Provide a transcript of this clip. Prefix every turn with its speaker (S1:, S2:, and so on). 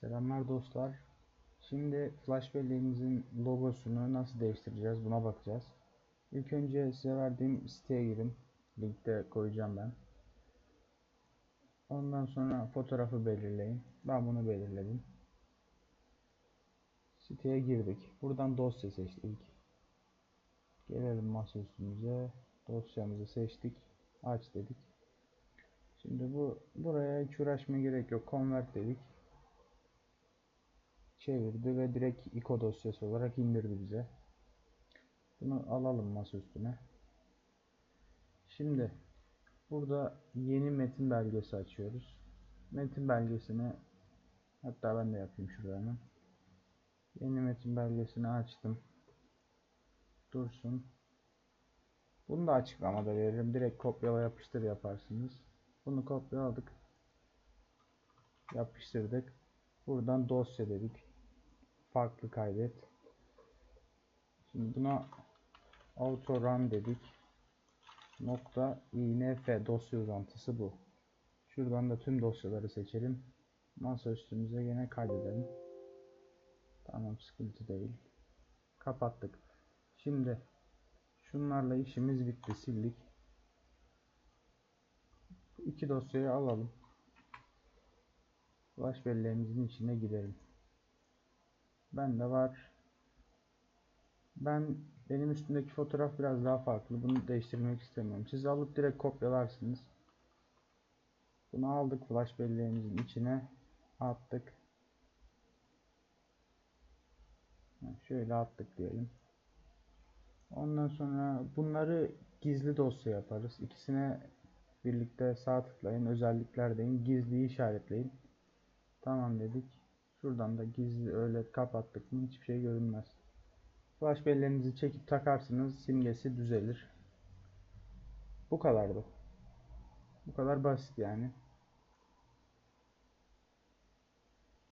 S1: Selamlar dostlar. Şimdi flash belleğimizin logosunu nasıl değiştireceğiz buna bakacağız. İlk önce size verdiğim siteye girin. Linkte koyacağım ben. Ondan sonra fotoğrafı belirleyin. Ben bunu belirledim. Siteye girdik. Buradan dosya seçtik. Gelelim masaüstümüze. Dosyamızı seçtik. Aç dedik. Şimdi bu buraya hiç uğraşmaya gerek yok. Convert dedik çevirdi ve direkt ICO dosyası olarak indirdi bize. Bunu alalım masa üstüne. Şimdi burada yeni metin belgesi açıyoruz. Metin belgesini hatta ben de yapayım şurada. Yeni metin belgesini açtım. Dursun. Bunu da açıklamada veririm. Direkt kopyala yapıştır yaparsınız. Bunu kopyaladık. Yapıştırdık. Buradan dosya dedik farklı kaydet. Şimdi buna auto run dedik. Nokta inf dosya uzantısı bu. Şuradan da tüm dosyaları seçelim. Masa üstümüze yine kaydedelim. Tamam sıkıntı değil. Kapattık. Şimdi şunlarla işimiz bitti sildik. Bu iki dosyayı alalım. Flash belleğimizin içine girelim. Ben de var. Ben benim üstündeki fotoğraf biraz daha farklı. Bunu değiştirmek istemiyorum. Siz alıp direkt kopyalarsınız. Bunu aldık flash belleğimizin içine attık. Şöyle attık diyelim. Ondan sonra bunları gizli dosya yaparız. İkisine birlikte sağ tıklayın. Özellikler deyin. Gizliyi işaretleyin. Tamam dedik. Şuradan da gizli öyle kapattık mı hiçbir şey görünmez. Flash bellerinizi çekip takarsınız simgesi düzelir. Bu kadardı. Bu kadar basit yani.